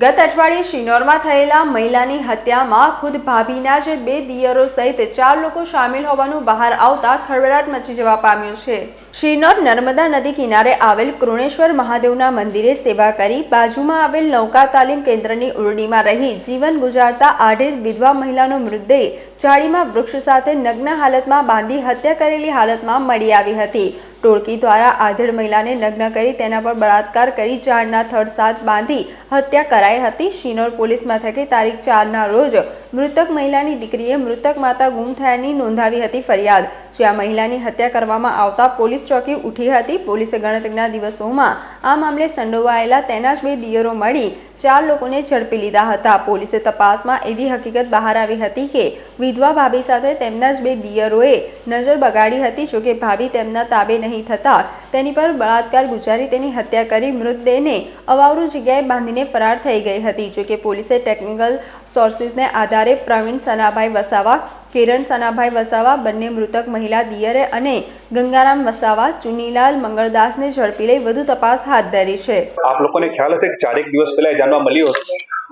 ગત અઠવાડિયે શિનોરમાં થયેલા મહિલાની હત્યામાં ખુદ ભાભીના જ બે દિયરો સહિત ચાર લોકો સામેલ હોવાનું બહાર આવતા ખળબળાટ મચી જવા પામ્યો છે. શિનોર નર્મદા નદી કિનારે આવેલ કૃણેશ્વર મહાદેવના મંદિરે સેવા કરી બાજુમાં આવેલ નૌકા તાલીમ કેન્દ્રની ઉરડીમાં રહી જીવન ગુજારતા આઢેર વિધવા મહિલાનો મૃતદેહ જાળીમાં વૃક્ષ સાથે નગ્ન હાલતમાં બાંધી હત્યા કરેલી હાલતમાં મળી આવી હતી. ટોળકી દ્વારા આધેડ મહિલાને નગ્ન કરી તેના પર બળાત્કાર કરી ઝાડના થડ સાથ બાંધી હત્યા કરાઈ હતી. શિનોર પોલીસ મથકે તારીખ ચારના રોજ મૃતક મહિલાની દીકરીએ મૃતક માતા ગુમ થયાની નોંધાવી હતી ફરિયાદ જ્યાં મહિલાની હત્યા કરવામાં આવતા પોલીસ ચોકી ઉઠી હતી. પોલીસે ગણતરીના દિવસોમાં આ મામલે સંડોવાયેલા તેના જ બે દિયરો મળી ચાર લોકોને ઝડપી લીધા હતા. પોલીસે તપાસમાં એવી હકીકત બહાર આવી હતી કે વિધવા ભાભી સાથે તેમના જ બે દિયરોએ નજર બગાડી હતી. જોકે ભાભી તેમના તાબે નહીં થતા, તેની પર બળાત્કાર ગુજારી તેની હત્યા કરી મૃતદેહને અવાવરૂ જગ્યાએ બાંધીને ફરાર થઈ ગઈ હતી. જોકે પોલીસે ટેકનિકલ સોર્સિસને આધારે પ્રવીણ સનાભાઈ વસાવા કિરણ સનાભાઈ વસાવા, બંને મૃતક મહિલા દિયરે અને ગંગારામ વસાવા, ચુનીલાલ મંગળદાસને ઝડપી લઈ વધુ તપાસ હાથ ધરી છે. આપ લોકોને ખ્યાલ હશે કે ચારેક દિવસ પહેલા જાણવા મળ્યું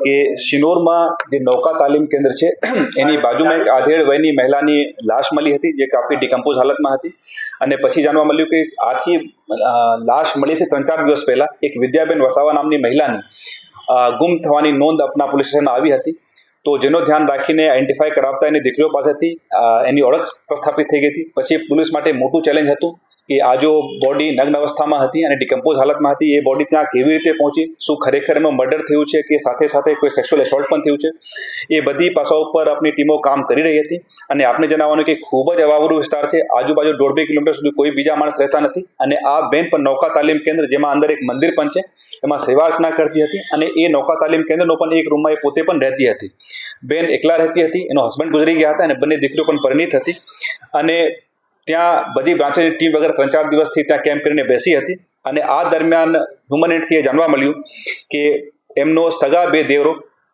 કે શિનોરમાં જે નૌકા તાલીમ કેન્દ્ર છે, એની બાજુમાં એક આધેડ વયની મહિલાની લાશ મળી હતી, જે કાફી ડિકમ્પોઝ હાલતમાં હતી. અને પછી જાણવા મળ્યું કે આથી લાશ મળી હતી ત્રણ ચાર દિવસ પહેલા એક વિદ્યાબેન વસાવા નામની મહિલાની. ગુમ થવાની નોંધ અપના પોલીસ સ્ટેશનમાં આવી હતી. તો જેનો ધ્યાન રાખીને આઈડેન્ટિફાય કરાવતા એની દીકરીઓ પાસેથી એની ઓળખ પ્રસ્થાપિત થઈ ગઈ હતી. પછી પોલીસ માટે મોટું ચેલેન્જ હતું. કે આ જો બોડી નગ્ન અવસ્થામાં હતી અને ડિકમ્પોઝ હાલતમાં હતી, એ બોડી ત્યાં કેવી રીતે પહોંચી? શું ખરેખર એમાં મર્ડર થયું છે કે સાથે સાથે કોઈ સેક્સ્યુઅલ એસોલ્ટ પણ થયું છે? એ બધી પાસાઓ ઉપર આપણી ટીમો કામ કરી રહી હતી અને આપને જણાવવાનું કે ખૂબ જ અવાવરું વિસ્તાર છે. આજુબાજુ દોઢ બે કિલોમીટર સુધી કોઈ બીજા માણસ રહેતા નથી અને આ બેન પણ નૌકા તાલીમ કેન્દ્ર જેમાં અંદર એક મંદિર પણ છે, એમાં સેવા અર્ચના કરતી હતી અને એ નૌકા તાલીમ કેન્દ્રનો પણ એક રૂમમાં એ પોતે પણ રહેતી હતી. બેન એકલા રહેતી હતી, એનો હસબન્ડ ગુજરી ગયા હતા અને બંને દીકરીઓ પણ પરિણીત હતી અને ત્યાં બધી બ્રાન્ચની ટીમ વગર ત્રણ ચાર દિવસથી ત્યાં કેમ્પ કરીને બેસી હતી અને આ દરમિયાન હ્યુમન એન્ડથી એ જાણવા મળ્યું કે એમનો સગા બે દેવરો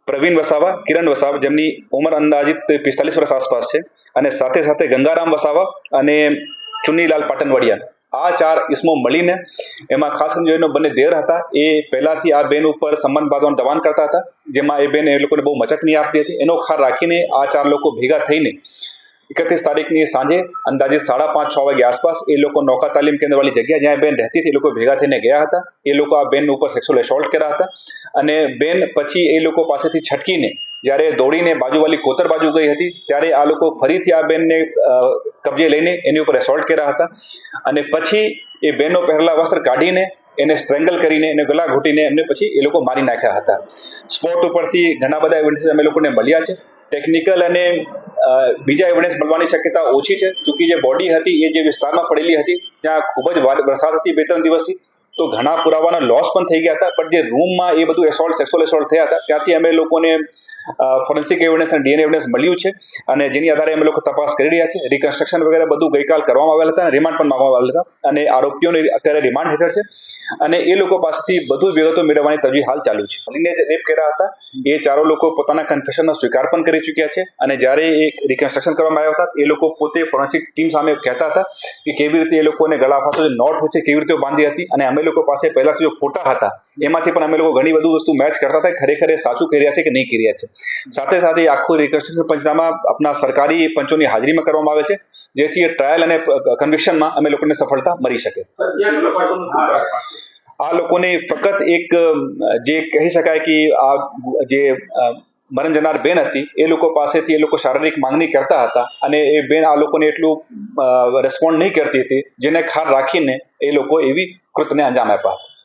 પ્રવીણ વસાવા, કિરણ વસાવા જેમની ઉંમર અંદાજિત પિસ્તાલીસ વર્ષ આસપાસ છે અને સાથે સાથે ગંગારામ વસાવા અને ચુન્નીલાલ પાટણવડિયા આ ચાર ઇસમો મળીને એમાં ખાસ કરીને જોઈને બંને દેર હતા. એ પહેલાથી આ બેન ઉપર સંબંધ બાંધવાનું દબાણ કરતા હતા, જેમાં એ બેન એ લોકોને બહુ મચકની આપતી હતી. એનો ખાર રાખીને આ ચાર લોકો ભેગા થઈને એકત્રીસ તારીખની સાંજે અંદાજે સાડા પાંચ, છ વાગે આસપાસ એ લોકો નૌકા તાલીમ કેન્દ્રવાળી જગ્યા જ્યાં બેન રહેતી હતી, એ લોકો ભેગા થઈને ગયા હતા. એ લોકો આ બેન ઉપર સેક્સ્યુઅલ એસોલ્ટ કર્યા હતા. અને બેન પછી એ લોકો પાસેથી છટકીને જ્યારે દોડીને બાજુવાળી કોતર બાજુ ગઈ હતી, ત્યારે આ લોકો ફરીથી આ બેનને કબજે લઈને એની ઉપર એસોલ્ટ કર્યા હતા. અને પછી એ બેનનો પહેરેલા વસ્ત્ર કાઢીને એને સ્ટ્રેંગલ કરીને એને ગલા ઘૂંટીને એમને પછી એ લોકો મારી નાખ્યા હતા. સ્પોટ ઉપરથી ઘણા બધા એવિડન્સીસ અમે લોકોને મળ્યા છે. ટેકનિકલ અને બીજા એવિડન્સ મળવાની શક્યતા ઓછી છે. ચૂંકી જે બોડી હતી, એ જે વિસ્તારમાં પડેલી હતી ત્યાં ખૂબ જ વરસાદ હતી બે ત્રણ દિવસથી, તો ઘણા પુરાવાના લોસ પણ થઈ ગયા હતા. પણ જે રૂમમાં એ બધું એસોલ્ટ સેક્સ્યુઅલ એસોલ્ટ થયા હતા, ત્યાંથી અમે લોકોને ફોરેન્સિક એવિડન્સ અને ડીએનએ એવિડન્સ મળ્યું છે. અને જેની આધારે અમે લોકો તપાસ કરી રહ્યા છે રિકન્સ્ટ્રક્શન વગેરે બધું ગઈકાલ કરવામાં આવેલા હતા રિમાન્ડ પણ માંગવામાં આવેલા હતા. અને આરોપીઓને અત્યારે રિમાન્ડ હેઠળ છે. અને એ લોકો પાસેથી બધું વિગતો મેળવવાની તજવીજ હાલ ચાલુ છે. અલીને જે રેપ કર્યા હતા, એ ચારો લોકો પોતાના કન્ફેશનનો સ્વીકાર પણ કરી ચૂક્યા છે અને જ્યારે એ રિકન્સ્ટ્રક્શન કરવામાં આવ્યા હતા, એ લોકો પોતે ફોરેન્સિક ટીમ સામે કહેતા હતા કે કેવી રીતે એ લોકોને ગળા ફાંસો જે નોટ હોય છે, કેવી રીતે બાંધી હતી અને અમે લોકો પાસે પહેલાંથી જો ફોટા હતા એમાંથી પણ અમે લોકો ઘણી બધું વસ્તુ મેચ કરતા હતા. ખરેખર એ સાચું કરી રહ્યા છે કે નહીં કરી રહ્યા છે. સાથે સાથે આખું રિકન્સ્ટ્રક્શન પંચનામા આપણા સરકારી પંચોની હાજરીમાં કરવામાં આવે છે, જેથી એ ટ્રાયલ અને કન્વિક્શનમાં અમે લોકોને સફળતા મળી શકે. આ લોકોને ફક્ત એક, જે કહી શકાય કે આ જે મરણ જનાર બેન હતી, એ લોકો પાસેથી એ લોકો શારીરિક માંગણી કરતા હતા અને એ બેન આ લોકોને એટલું રેસ્પોન્ડ નહીં કરતી હતી, જેને ખાર રાખીને એ લોકો એવી કૃતને અંજામ આપ્યા હતા.